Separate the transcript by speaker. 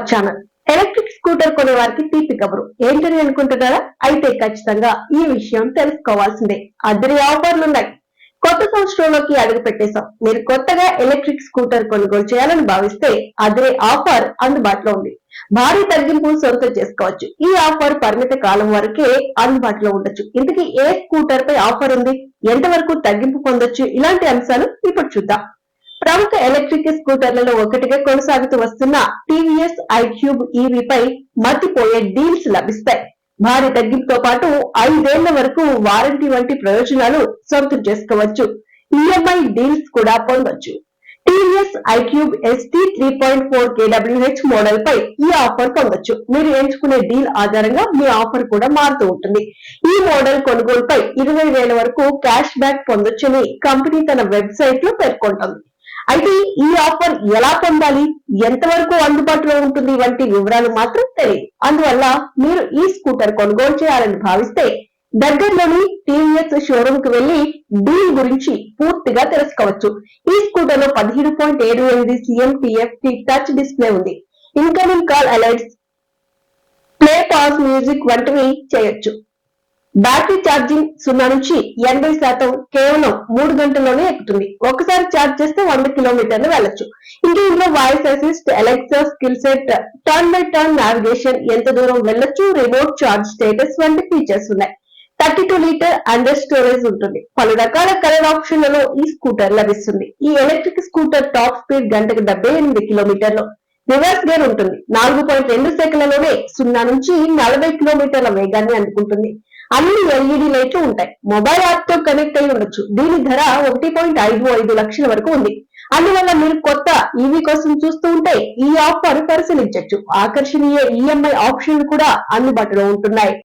Speaker 1: Our channel electric scooter కొనే వారికి తీపి కబురు. ఏంటని అనుకుంటున్నారా? అయితే ఖచ్చితంగా ఈ విషయం తెలుసుకోవాల్సిందే. అద్దరి ఆఫర్లు ఉన్నాయి కొత్త సంవత్సరంలోకి అడుగు పెట్టేశాం మీరు కొత్తగా ఎలక్ట్రిక్ స్కూటర్ కొనుగోలు చేయాలని భావిస్తే అదే ఆఫర్ అందుబాటులో ఉంది. భారీ తగ్గింపు సొంతం చేసుకోవచ్చు. ఈ ఆఫర్ పరిమిత కాలం వరకే అందుబాటులో ఉండొచ్చు. ఇంతకీ ఏ స్కూటర్ పై ఆఫర్ ఉంది? ఎంతవరకు తగ్గింపు పొందొచ్చు? ఇలాంటి అంశాలు ఇప్పుడు చూద్దాం. ప్రముఖ ఎలక్ట్రిక్ స్కూటర్లలో ఒకటిగా కొనసాగుతూ వస్తున్న టీవీఎస్ ఐక్యూబ్ ఈవీ పై మతిపోయే డీల్స్ లభిస్తాయి. భారీ తగ్గింపుతో పాటు ఐదేళ్ళ వరకు వారంటీ వంటి ప్రయోజనాలు సొంతం చేసుకోవచ్చు. ఈఎంఐ డీల్స్ కూడా పొందొచ్చు. TVS iQube ST three point four కేడబ్ల్యూహెచ్ model పై ఈ ఆఫర్ పొందొచ్చు. మీరు ఎంచుకునే డీల్ ఆధారంగా మీ ఆఫర్ కూడా మారుతూ ఉంటుంది. ఈ మోడల్ కొనుగోలుపై ఇరవై వేల వరకు క్యాష్ బ్యాక్ పొందొచ్చని కంపెనీ తన వెబ్సైట్లో పేర్కొంటోంది. అయితే ఈ ఆఫర్ ఎలా పొందాలి? ఎంతవరకు అందుబాటులో ఉంటుంది? వంటి వివరాలు మాత్రం తెలియదు. అందువల్ల మీరు ఈ స్కూటర్ కొనుగోలు చేయాలని భావిస్తే దగ్గరలోని టీవీఎస్ షోరూమ్కు వెళ్ళి డీల్ గురించి పూర్తిగా తెలుసుకోవచ్చు. ఈ స్కూటర్లో పదిహేడు పాయింట్ ఏడు ఎనిమిది సిఎం టీఎఫ్టీ టచ్ డిస్ప్లే ఉంది. Incoming call alerts play pause music వంటివి చేయొచ్చు. బ్యాటరీ ఛార్జింగ్ సున్నా నుంచి ఎనభై శాతం కేవలం మూడు గంటల్లోనే ఎక్కుతుంది. ఒకసారి ఛార్జ్ చేస్తే వంద కిలోమీటర్లు వెళ్ళొచ్చు. ఇంకా ఇందులో voice assist Alexa skill set turn by turn navigation ఎంత దూరం వెళ్ళొచ్చు రిమోట్ ఛార్జ్ స్టేటస్ వంటి ఫీచర్స్ ఉన్నాయి. Thirty two litre under storage ఉంటుంది. పలు రకాల కలర్ ఆప్షన్లలో ఈ స్కూటర్ లభిస్తుంది. ఈ ఎలక్ట్రిక్ స్కూటర్ టాప్ స్పీడ్ గంటకు డెబ్బై ఎనిమిది కిలోమీటర్లు. రివర్స్ గేర్ ఉంటుంది. నాలుగు పాయింట్ రెండు సెకండ్లలోనే సున్నా నుంచి నలభై కిలోమీటర్ల వేగాన్ని అందుకుంటుంది. అన్ని ఎల్ఈడి లైట్లు ఉంటాయి. మొబైల్ యాప్తో కనెక్ట్ అయి ఉండొచ్చు. దీని ధర ఒకటి పాయింట్ ఐదు ఐదు లక్షల వరకు ఉంది. అందువల్ల మీరు కొత్త ఈవీ కోసం చూస్తూ ఉంటే ఈ ఆఫర్ పరిశీలించవచ్చు ఆకర్షణీయ ఈఎంఐ ఆప్షన్లు కూడా అందుబాటులో ఉంటున్నాయి.